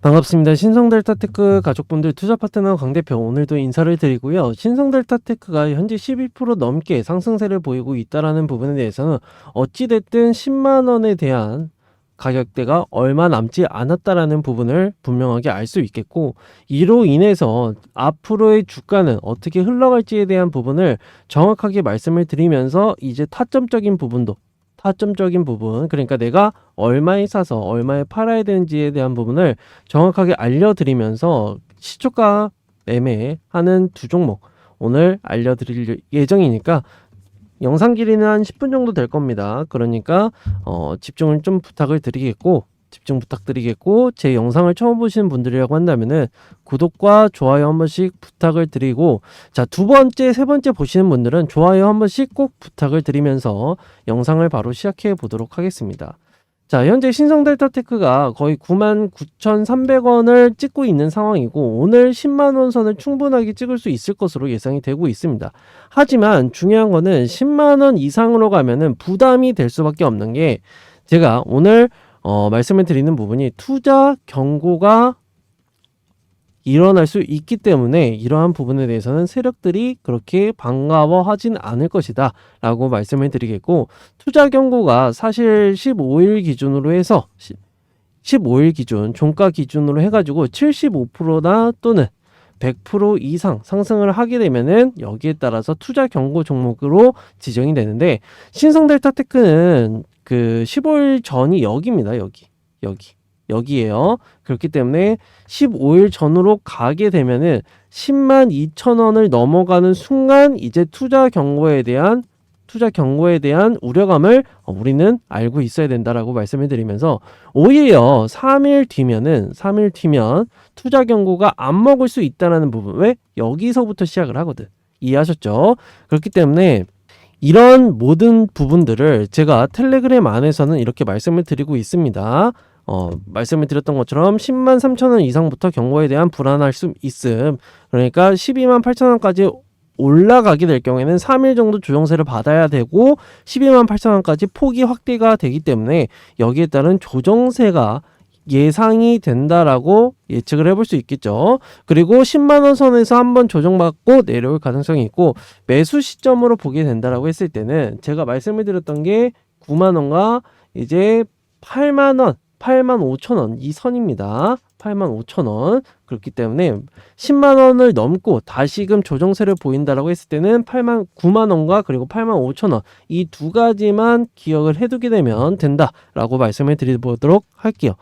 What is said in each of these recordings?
반갑습니다. 신성델타테크 가족분들 투자 파트너 강 대표 오늘도 인사를 드리고요. 신성델타테크가 현재 12% 넘게 상승세를 보이고 있다라는 부분에 대해서는 어찌 됐든 10만 원에 대한 가격대가 얼마 남지 않았다라는 부분을 분명하게 알 수 있겠고 이로 인해서 앞으로의 주가는 어떻게 흘러갈지에 대한 부분을 정확하게 말씀을 드리면서 이제 타점적인 부분도 타점적인 부분 그러니까 내가 얼마에 사서 얼마에 팔아야 되는지에 대한 부분을 정확하게 알려드리면서 시초가 매매하는 두 종목 오늘 알려드릴 예정이니까 영상 길이는 한 10분 정도 될 겁니다. 그러니까 어, 집중을 좀 부탁을 드리겠고 집중 부탁드리겠고 제 영상을 처음 보시는 분들이라고 한다면은 구독과 좋아요 한 번씩 부탁을 드리고 자 두 번째 세 번째 보시는 분들은 좋아요 한 번씩 꼭 부탁을 드리면서 영상을 바로 시작해 보도록 하겠습니다. 자 현재 신성 델타테크가 거의 99,300원을 찍고 있는 상황이고 오늘 10만 원 선을 충분하게 찍을 수 있을 것으로 예상이 되고 있습니다. 하지만 중요한 거는 10만 원 이상으로 가면은 부담이 될 수밖에 없는 게 제가 오늘 어, 말씀을 드리는 부분이 투자 경고가 일어날 수 있기 때문에 이러한 부분에 대해서는 세력들이 그렇게 반가워하진 않을 것이다 라고 말씀을 드리겠고 투자 경고가 사실 15일 기준으로 해서 15일 기준 종가 기준으로 해가지고 75%나 또는 100% 이상 상승을 하게 되면은 여기에 따라서 투자 경고 종목으로 지정이 되는데 신성델타테크는 그 15일 전이 여기입니다. 여기. 여기. 여기에요. 그렇기 때문에 15일 전으로 가게 되면은 10만 2천 원을 넘어가는 순간 이제 투자 경고에 대한 투자 경고에 대한 우려감을 어, 우리는 알고 있어야 된다라고 말씀을 드리면서 오히려 3일 뒤면은 3일 뒤면 투자 경고가 안 먹을 수 있다라는 부분 왜 여기서부터 시작을 하거든 이해하셨죠? 그렇기 때문에 이런 모든 부분들을 제가 텔레그램 안에서는 이렇게 말씀을 드리고 있습니다. 어, 말씀을 드렸던 것처럼 10만 3천 원 이상부터 경고에 대한 불안할 수 있음. 그러니까 12만 8천 원까지 올라가게 될 경우에는 3일 정도 조정세를 받아야 되고 12만 8천 원까지 폭이 확대가 되기 때문에 여기에 따른 조정세가 예상이 된다라고 예측을 해볼 수 있겠죠. 그리고 10만 원 선에서 한번 조정받고 내려올 가능성이 있고 매수 시점으로 보게 된다라고 했을 때는 제가 말씀을 드렸던 게 9만 원과 이제 8만 원, 8만 5천 원이 선입니다. 8만 5천 원 그렇기 때문에 10만 원을 넘고 다시금 조정세를 보인다라고 했을 때는 8만 9만 원과 그리고 8만 5천 원 이 두 가지만 기억을 해두게 되면 된다라고 말씀을 드리도록 할게요.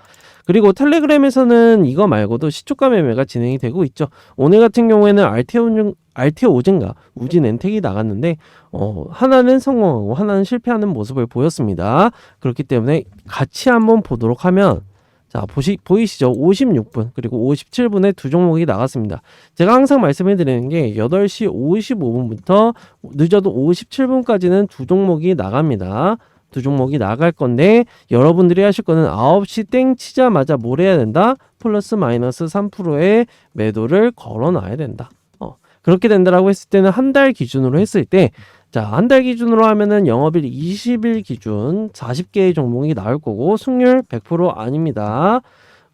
그리고 텔레그램에서는 이거 말고도 시초가 매매가 진행이 되고 있죠. 오늘 같은 경우에는 알테오 알테오 오젠가 우진 엔텍이 나갔는데 어, 하나는 성공하고 하나는 실패하는 모습을 보였습니다. 그렇기 때문에 같이 한번 보도록 하면 자, 보시, 보이시죠? 56분, 그리고 57분에 두 종목이 나갔습니다. 제가 항상 말씀해 드리는 게 8시 55분부터 늦어도 57분까지는 두 종목이 나갑니다. 두 종목이 나갈 건데 여러분들이 하실 거는 9시 땡 치자마자 뭘 해야 된다? 플러스 마이너스 3%의 매도를 걸어 놔야 된다. 어, 그렇게 된다라고 했을 때는 한 달 기준으로 했을 때 자, 한 달 기준으로 하면은 영업일 20일 기준 40개의 종목이 나올 거고 승률 100% 아닙니다.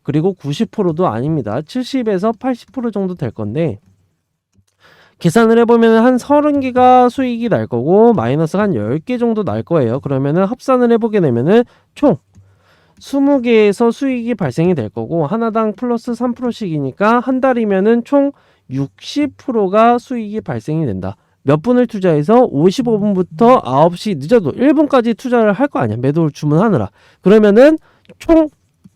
그리고 90%도 아닙니다. 70에서 80% 정도 될 건데 계산을 해보면 한 30개가 수익이 날 거고 마이너스가 한 10개 정도 날 거예요. 그러면은 합산을 해보게 되면은 총 20개에서 수익이 발생이 될 거고 하나당 플러스 3%씩이니까 한 달이면은 총 60%가 수익이 발생이 된다. 몇 분을 투자해서 55분부터 9시 늦어도 1분까지 투자를 할 거 아니야. 매도를 주문하느라. 그러면은 총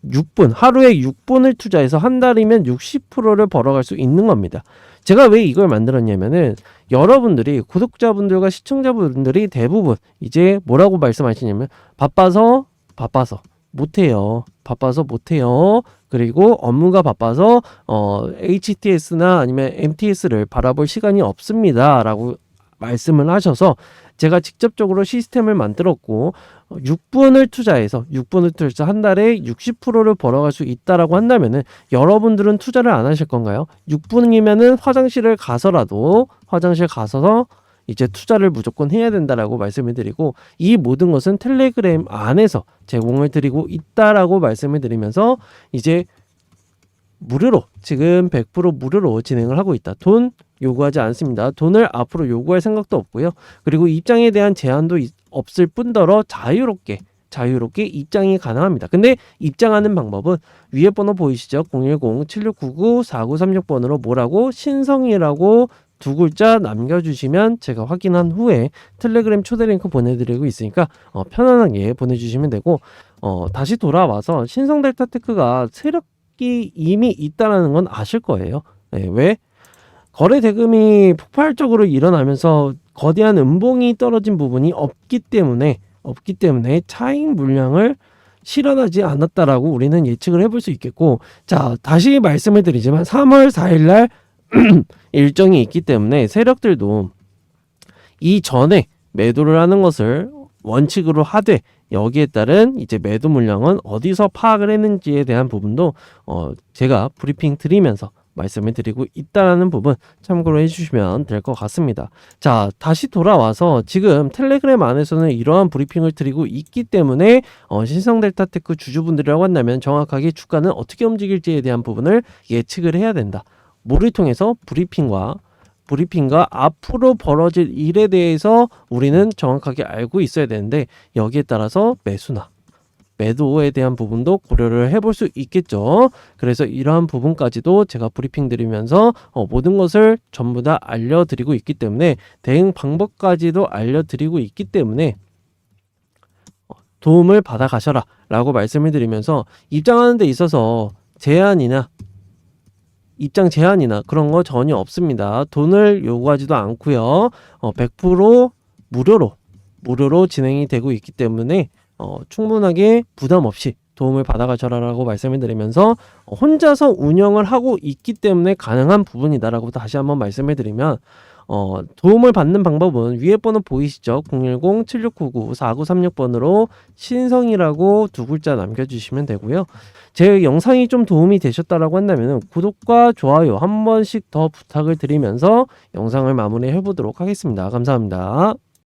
6분, 하루에 6분을 투자해서 한 달이면 60%를 벌어갈 수 있는 겁니다. 제가 왜 이걸 만들었냐면은 여러분들이 구독자분들과 시청자분들이 대부분 이제 뭐라고 말씀하시냐면 바빠서 바빠서 못해요. 바빠서 못해요. 그리고 업무가 바빠서 어, HTS나 아니면 MTS를 바라볼 시간이 없습니다 라고 말씀을 하셔서 제가 직접적으로 시스템을 만들었고 6분을 투자해서 6분을 투자해서 한 달에 60%를 벌어갈 수 있다라고 한다면은 여러분들은 투자를 안 하실 건가요? 6분이면은 화장실을 가서라도 화장실 가서 이제 투자를 무조건 해야 된다라고 말씀을 드리고 이 모든 것은 텔레그램 안에서 제공을 드리고 있다라고 말씀을 드리면서 이제 무료로 지금 100% 무료로 진행을 하고 있다. 돈 요구하지 않습니다. 돈을 앞으로 요구할 생각도 없고요. 그리고 입장에 대한 제한도 있- 없을 뿐더러 자유롭게 자유롭게 입장이 가능합니다. 근데 입장하는 방법은 위에 번호 보이시죠? 010-7699-4936번으로 뭐라고 신성이라고 두 글자 남겨주시면 제가 확인한 후에 텔레그램 초대 링크 보내드리고 있으니까 어, 편안하게 보내주시면 되고 어, 다시 돌아와서 신성 델타 테크가 세력 이 이미 있다라는 건 아실 거예요. 네, 왜 거래 대금이 폭발적으로 일어나면서 거대한 음봉이 떨어진 부분이 없기 때문에 없기 때문에 차익 물량을 실현하지 않았다라고 우리는 예측을 해볼 수 있겠고 자 다시 말씀을 드리지만 3월 4일날 일정이 있기 때문에 세력들도 이 전에 매도를 하는 것을 원칙으로 하되 여기에 따른 이제 매도 물량은 어디서 파악을 했는지에 대한 부분도 어 제가 브리핑 드리면서 말씀을 드리고 있다라는 부분 참고로 해주시면 될 것 같습니다. 자, 다시 돌아와서 지금 텔레그램 안에서는 이러한 브리핑을 드리고 있기 때문에 어, 신성델타테크 주주분들이라고 한다면 정확하게 주가는 어떻게 움직일지에 대한 부분을 예측을 해야 된다. 뭐를 통해서 브리핑과 브리핑과 앞으로 벌어질 일에 대해서 우리는 정확하게 알고 있어야 되는데 여기에 따라서 매수나 매도에 대한 부분도 고려를 해볼 수 있겠죠. 그래서 이러한 부분까지도 제가 브리핑 드리면서 어, 모든 것을 전부 다 알려드리고 있기 때문에 대응 방법까지도 알려드리고 있기 때문에 어, 도움을 받아 가셔라 라고 말씀을 드리면서 입장하는 데 있어서 제한이나 입장 제한이나 그런 거 전혀 없습니다. 돈을 요구하지도 않고요. 어, 100% 무료로 무료로 진행이 되고 있기 때문에 어, 충분하게 부담 없이 도움을 받아가셔라라고 말씀을 드리면서 어, 혼자서 운영을 하고 있기 때문에 가능한 부분이다라고 다시 한번 말씀을 드리면 어, 도움을 받는 방법은 위에 번호 보이시죠? 010-7699-4936번으로 신성이라고 두 글자 남겨주시면 되고요. 제 영상이 좀 도움이 되셨다라고 한다면 구독과 좋아요 한 번씩 더 부탁을 드리면서 영상을 마무리해 보도록 하겠습니다. 감사합니다.